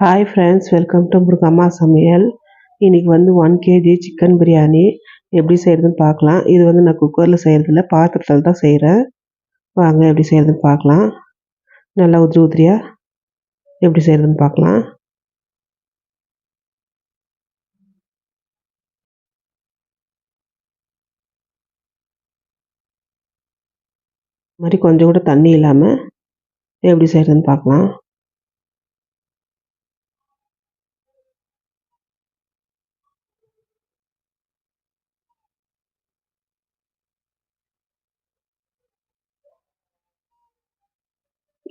Hi friends welcome to Murugamma சமையல் இன்றைக்கி வந்து ஒன் கேஜி சிக்கன் பிரியாணி எப்படி செய்கிறதுன்னு பார்க்கலாம். இது வந்து நான் குக்கரில் செய்கிறதில்ல பாத்திரத்தில் தான் செய்கிறேன் வாங்க எப்படி செய்கிறதுன்னு பார்க்கலாம். நல்லா உதிரி உதிரியாக எப்படி செய்கிறதுன்னு பார்க்கலாம். மாதிரி கொஞ்சம் கூட தண்ணி இல்லாமல் எப்படி செய்கிறதுன்னு பார்க்கலாம்.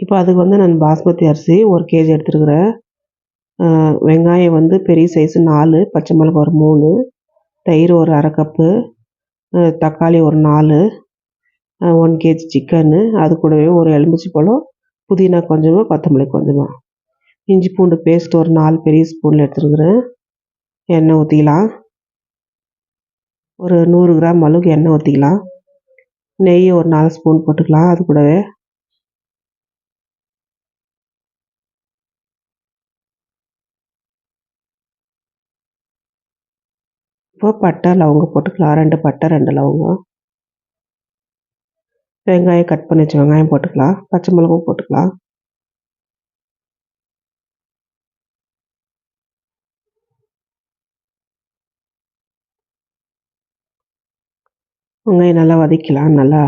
இப்போ அதுக்கு வந்து நான் பாஸ்மதி அரிசி ஒரு கேஜி எடுத்துருக்குறேன். வெங்காயம் வந்து பெரிய சைஸு நாலு பச்சை மிளகா ஒரு மூணு தயிர் ஒரு அரை கப்பு தக்காளி ஒரு நாலு ஒன் கேஜி சிக்கனு அது கூடவே ஒரு எலுமிச்சி பழம் புதினா கொஞ்சமாக கொத்தமல்லி கொஞ்சமாக இஞ்சி பூண்டு பேஸ்ட் ஒரு நாலு பெரிய ஸ்பூனில் எடுத்துருக்குறேன். எண்ணெய் ஊற்றிக்கலாம் ஒரு நூறு கிராம் அளவுக்கு எண்ணெய் ஊற்றிக்கலாம் நெய் ஒரு நாலு ஸ்பூன் போட்டுக்கலாம். அது கூடவே இப்போ பட்டை லவங்கம் போட்டுக்கலாம். ரெண்டு பட்டை ரெண்டு லவங்கம் வெங்காயம் கட் பண்ணி வச்சு வெங்காயம் போட்டுக்கலாம். பச்சை மிளகும் போட்டுக்கலாம். வெங்காயம் நல்லா வதக்கலாம் நல்லா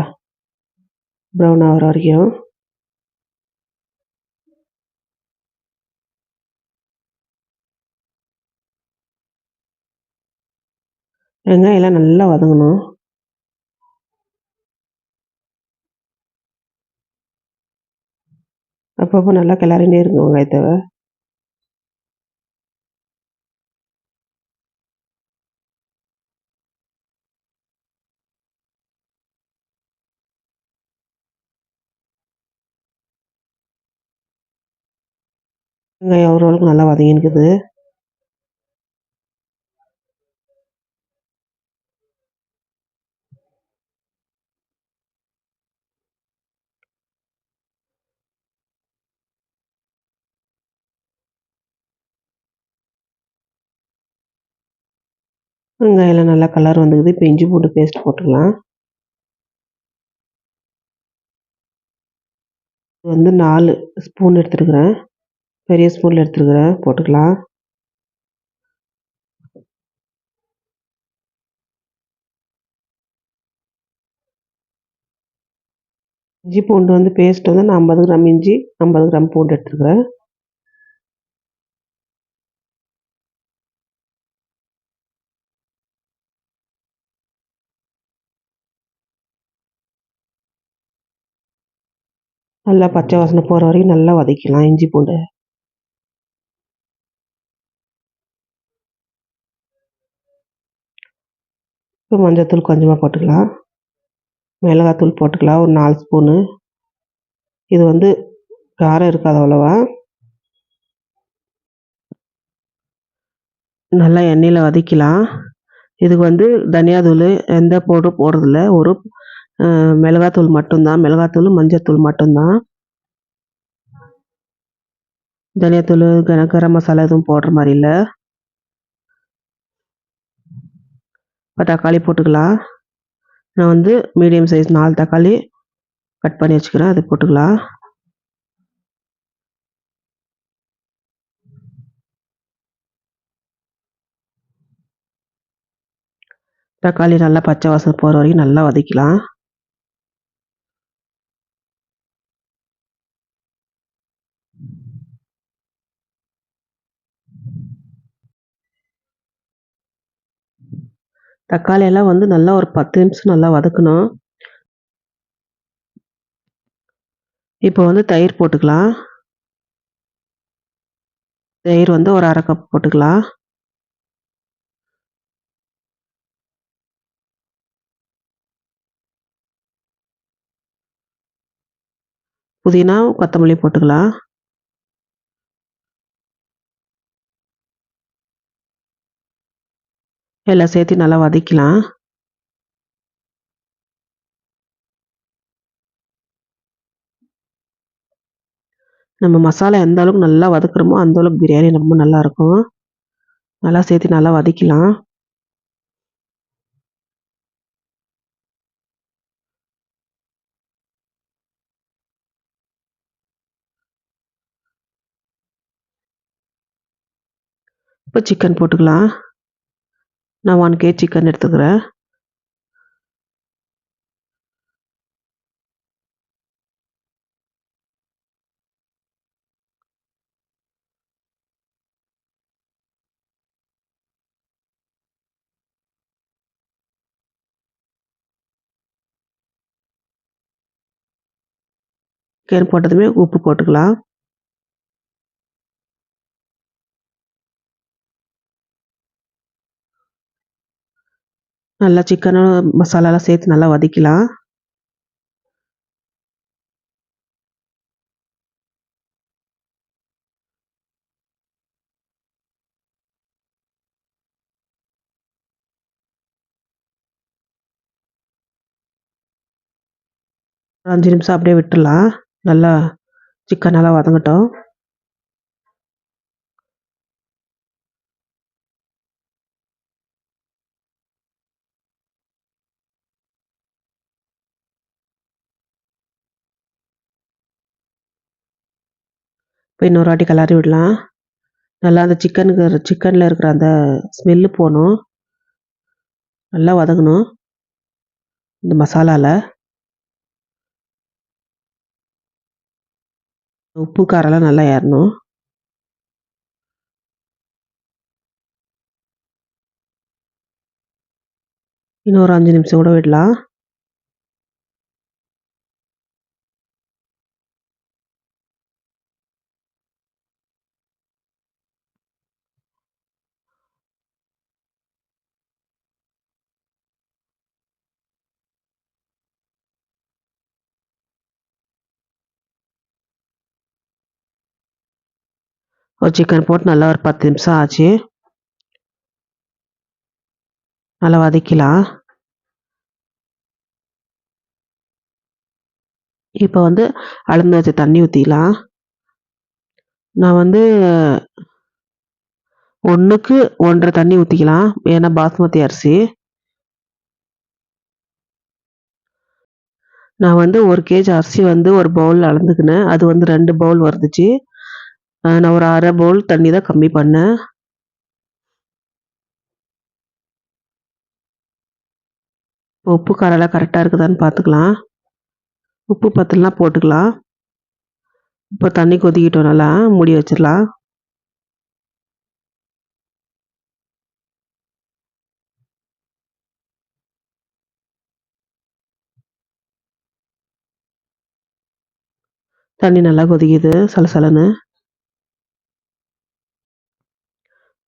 ப்ரௌன் ஆகிற வரைக்கும். வெங்காயம் எல்லாம் நல்லா வதங்கணும். அப்பப்போ நல்லா கிளறிண்டே இருக்கும் வெங்காயத்தை வெங்காயம் ஓரளவுக்கு நல்லா வதங்கினுக்குது வெங்காயம்லாம் நல்லா கலர் வந்துக்குது இப்போ இஞ்சி பூண்டு பேஸ்ட் போட்டுக்கலாம். வந்து நாலு ஸ்பூன் எடுத்துருக்குறேன். பெரிய ஸ்பூனில் எடுத்துருக்குறேன். போட்டுக்கலாம். இஞ்சி பூண்டு வந்து பேஸ்ட் வந்து நான் ஐம்பது கிராம் இஞ்சி ஐம்பது கிராம் பூண்டு எடுத்துருக்குறேன். நல்லா பச்சை வாசனை போகிற வரைக்கும் நல்லா வதக்கலாம் இஞ்சி பூண்டு. இப்போ மஞ்சத்தூள் கொஞ்சமாக போட்டுக்கலாம். மிளகாத்தூள் போட்டுக்கலாம். ஒரு நாலு ஸ்பூனு. இது வந்து காரம் இருக்காது அவ்வளோவா. நல்லா எண்ணெயில் வதக்கலாம் இதுக்கு வந்து தனியாத்தூள் எந்த பவுடரும் போடுறதில்ல. ஒரு மிளகாத்தூள் மட்டும்தான். மிளகாத்தூள் மஞ்சத்தூள் மட்டும்தான். தனியாத்தூள் கன கரம் மசாலா எதுவும் போடுற மாதிரி இல்லை. இப்போ தக்காளி போட்டுக்கலாம். நான் வந்து மீடியம் சைஸ் நாலு தக்காளி கட் பண்ணி வச்சுக்கிறேன். அது போட்டுக்கலாம். தக்காளி நல்லா பச்சை வாசனை போகிற வரைக்கும் நல்லா வதக்கலாம் தக்காளி எல்லாம் வந்து நல்லா ஒரு பத்து நிமிஷம் நல்லா வதக்கணும். இப்போ வந்து தயிர் போட்டுக்கலாம். தயிர் வந்து ஒரு அரை கப் போட்டுக்கலாம். புதினா கொத்தமல்லி போட்டுக்கலாம். எல்லாம் சேர்த்து நல்லா வதக்கலாம் நம்ம மசாலா எந்த அளவுக்கு நல்லா வதக்குறோமோ அந்த அளவுக்கு பிரியாணி ரொம்ப நல்லாயிருக்கும் நல்லா சேர்த்து நல்லா வதக்கலாம் இப்போ சிக்கன் போட்டுக்கலாம். நான் ஒன் கேஜி சிக்கன் எடுத்துக்கிறேன். சிக்கன் போட்டதுமே உப்பு போட்டுக்கலாம். நல்லா சிக்கனும் மசாலாலாம் சேர்த்து நல்லா வதக்கலாம் ஒரு அஞ்சு நிமிஷம் அப்படியே விட்டுடலாம். நல்லா சிக்கன் நல்லா வதங்கட்டும். இன்னொரு வாட்டி கிளறி விடலாம். நல்லா அந்த சிக்கனுக்கு சிக்கனில் இருக்கிற அந்த ஸ்மெல்லு போகணும். நல்லா வதங்கணும். இந்த மசாலாவில் உப்பு காரெல்லாம் நல்லா ஏறணும். இன்னும் ஒரு அஞ்சு நிமிஷம் கூட விடலாம். ஒரு சிக்கன் போட்டு நல்லா ஒரு பத்து நிமிஷம் ஆச்சு. நல்லா வதக்கலாம் இப்போ வந்து அளந்து வச்ச தண்ணி ஊற்றிக்கலாம் நான் வந்து ஒன்றுக்கு ஒன்றரை தண்ணி ஊற்றிக்கலாம் ஏன்னா பாஸ்மதி அரிசி. நான் வந்து ஒரு கேஜி அரிசி வந்து ஒரு பவுல் அளந்துக்கினேன். அது வந்து ரெண்டு பவுல் வருதுச்சு. நான் ஒரு அரை பவுல் தண்ணி தான் கம்மி பண்ணேன். உப்பு காரெல்லாம் கரெக்டாக இருக்குதான்னு பார்த்துக்கலாம். உப்பு பத்தலாம் போட்டுக்கலாம். இப்போ தண்ணி கொதிக்கிட்டோம் நல்லா மூடி வச்சிடலாம். தண்ணி நல்லா கொதிக்குது சலசலன்னு.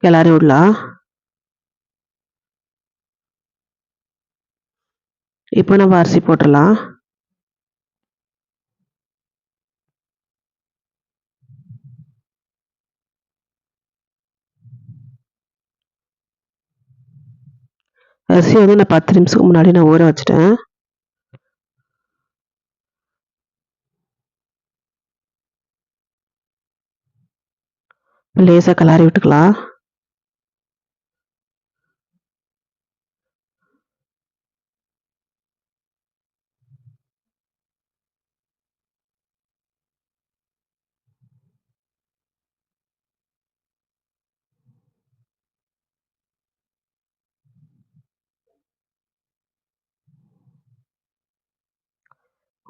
கிளறி விடலாம் இப்போ நம்ம அரிசி போட்டுடலாம். அரிசி வந்து நான் பத்து நிமிஷத்துக்கு முன்னாடி நான் ஊற வச்சுட்டேன். லேசாக கிளாரி விட்டுக்கலாம்.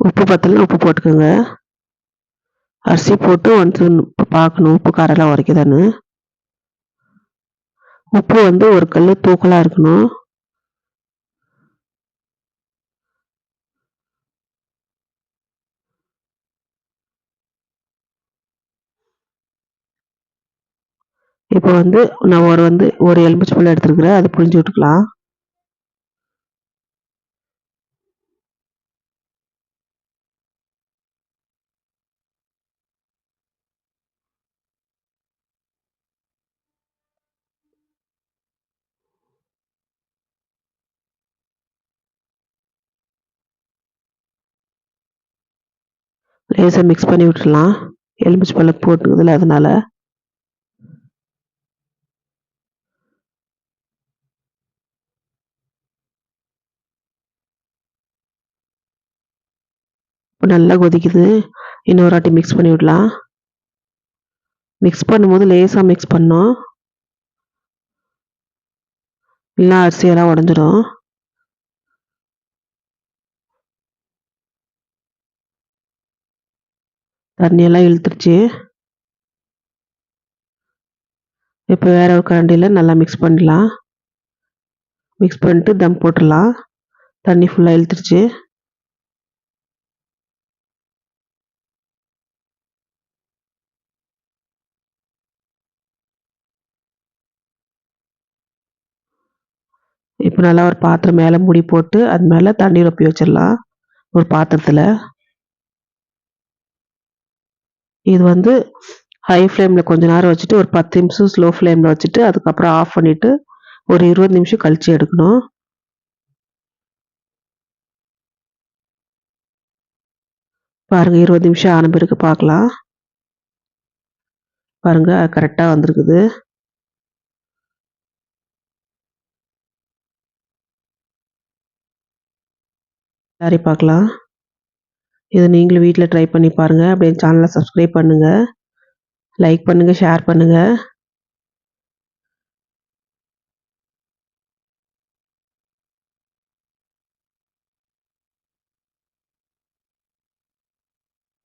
உப்பு பத்தலைன்னா உப்பு போட்டுக்கோங்க. அரிசி போட்டு ஒன்ஸ் பார்க்கணும் உப்பு காரெல்லாம் உரைக்குதான்னு. உப்பு வந்து ஒரு கல் தூக்கலாக இருக்கணும். இப்போ வந்து நான் ஒரு வந்து ஒரு எலுமிச்சை பழம் எடுத்துருக்குறேன். அது புழிஞ்சு விட்டுக்கலாம். லேசாக மிக்ஸ் பண்ணி விட்டுடலாம். எலுமிச்சை பழம் போட்டுக்குதுல அதனால். இப்போ நல்லா கொதிக்குது. இன்னொரு வாட்டி மிக்ஸ் பண்ணி விடலாம். மிக்ஸ் பண்ணும்போது லேசாக மிக்ஸ் பண்ணோம். இல்லைன்னா அரிசியெல்லாம் உடஞ்சிரும். தண்ணியெல்லாம் இழுத்துருச்சு. இப்போ வேற ஒரு கரண்டியில் நல்லா மிக்ஸ் பண்ணிடலாம். மிக்ஸ் பண்ணிட்டு தம் போட்டுடலாம். தண்ணி ஃபுல்லாக இழுத்துருச்சு. இப்போ நல்லா ஒரு பாத்திரம் மேலே மூடி போட்டு அது மேலே தண்ணி ரொப்பி வச்சிடலாம். ஒரு பாத்திரத்தில். இது வந்து ஹை ஃப்ளேமில் கொஞ்ச நேரம் வச்சுட்டு ஒரு பத்து நிமிஷம் ஸ்லோ ஃப்ளேமில் வச்சுட்டு அதுக்கப்புறம் ஆஃப் பண்ணிவிட்டு ஒரு இருபது நிமிஷம் கழித்து எடுக்கணும். பாருங்க இருபது நிமிஷம் ஆன பிறகு பார்க்கலாம். பாருங்க கரெக்டாக வந்திருக்குது. சரி பார்க்கலாம். இது நீங்களும் வீட்டில் ட்ரை பண்ணி பாருங்கள் அப்படியே சேனலை சப்ஸ்கிரைப் பண்ணுங்கள் லைக் பண்ணுங்கள் ஷேர் பண்ணுங்கள்